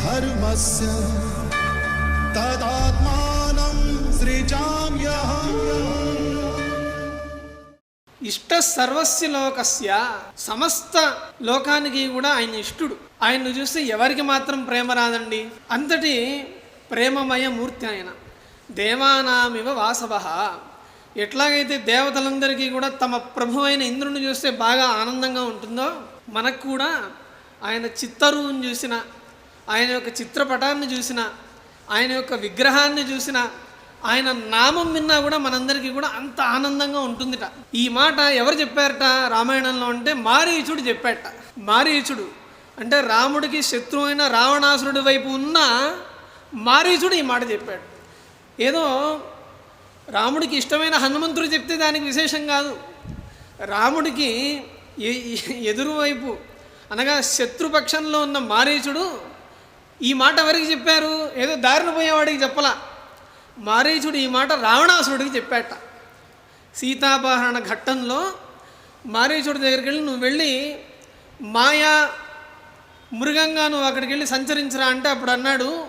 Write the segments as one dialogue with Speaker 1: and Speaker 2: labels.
Speaker 1: धर्मस्य तदात्मानं सृजाम्यहम्
Speaker 2: ఇష్ట సర్వస్య లోకస్య సమస్త లోకానికి కూడా ఆయన ఇష్టుడు ఆయన్ను చూస్తే ఎవరికి మాత్రం ప్రేమ రాదండి అంతటి ప్రేమమయ మూర్తి ఆయన దేవానామివ వాసవ ఎట్లాగైతే దేవతలందరికీ కూడా తమ ప్రభు అయిన ఇంద్రుని చూస్తే బాగా ఆనందంగా ఉంటుందో మనకు కూడా ఆయన చిత్తరువుని చూసిన ఆయన యొక్క చిత్రపటాన్ని చూసిన ఆయన యొక్క విగ్రహాన్ని చూసిన ఆయన నామం విన్నా కూడా మనందరికీ కూడా అంత ఆనందంగా ఉంటుందిట. ఈ మాట ఎవరు చెప్పారట? రామాయణంలో అంటే మారీచుడు చెప్పాట. మారీచుడు అంటే రాముడికి శత్రువు అయిన రావణాసురుడి వైపు ఉన్న మారీచుడు ఈ మాట చెప్పాడు. ఏదో రాముడికి ఇష్టమైన హనుమంతుడు చెప్తే దానికి విశేషం కాదు. రాముడికి ఎదురువైపు అనగా శత్రుపక్షంలో ఉన్న మారీచుడు ఈ మాట ఎవరికి చెప్పారు? ఏదో దారిన పోయేవాడికి చెప్పలా. మారీచుడు ఈ మాట రావణాసురుడికి చెప్పాట. సీతాపహరణ ఘట్టంలో మారీచుడి దగ్గరికి వెళ్ళి నువ్వు వెళ్ళి మాయా మృగంగా నువ్వు అక్కడికి వెళ్ళి సంచరించరా అంటే అప్పుడు అన్నాడు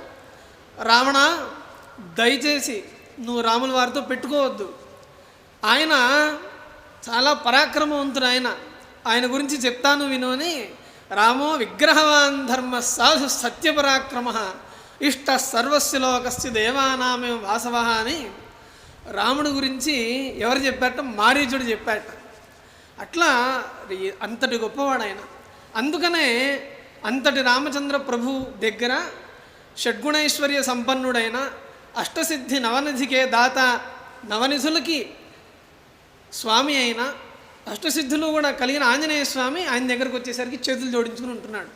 Speaker 2: రావణ దయచేసి నువ్వు రాముల వారితో పెట్టుకోవద్దు. ఆయన చాలా పరాక్రమవంతుడు ఆయన. ఆయన గురించి చెప్తాను విను అని రామో విగ్రహవాన్ ధర్మ సాధు సత్యపరాక్రమ ఇష్ట సర్వస్య లోకస్య దేవానామే వాసవ అని రాముడు గురించి ఎవరు చెప్పారట? మారీచుడు చెప్పారట. అట్లా అంతటి గొప్పవాడు ఆయన అందుకనే అంతటి రామచంద్ర ప్రభు దగ్గర షడ్గుణైశ్వర్య సంపన్నుడైన అష్టసిద్ధి నవనిధికే దాత నవనిధులకి స్వామి అయిన అష్టసిద్ధులు కూడా కలిగిన ఆంజనేయ స్వామి ఆయన దగ్గరకు వచ్చేసరికి చేతులు జోడించుకుని ఉంటున్నాడు.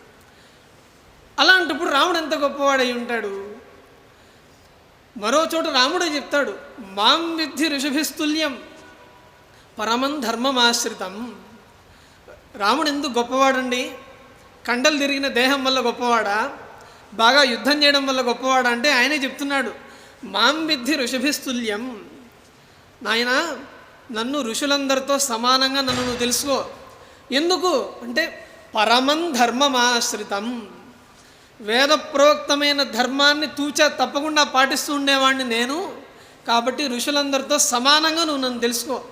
Speaker 2: అలాంటప్పుడు రాముడు ఎంత గొప్పవాడై ఉంటాడు? మరో చోట రాముడే చెప్తాడు మాం విద్ధి ఋషభిస్తుల్యం పరమం ధర్మమాశ్రితం. రాముడు ఎందుకు గొప్పవాడండి? కండలు తిరిగిన దేహం వల్ల గొప్పవాడా? బాగా యుద్ధం చేయడం వల్ల గొప్పవాడా? అంటే ఆయనే చెప్తున్నాడు మాం విద్ధి ఋషభిస్తుల్యం. నాయన నన్ను ఋషులందరితో సమానంగా నన్ను నువ్వు తెలుసుకో. ఎందుకు? అంటే పరమం ధర్మమాశ్రితం వేద ప్రోక్తమైన ధర్మాన్ని తూచా తప్పకుండా పాటిస్తూ ఉండేవాడిని నేను. కాబట్టి ఋషులందరితో సమానంగా నువ్వు నన్ను తెలుసుకో.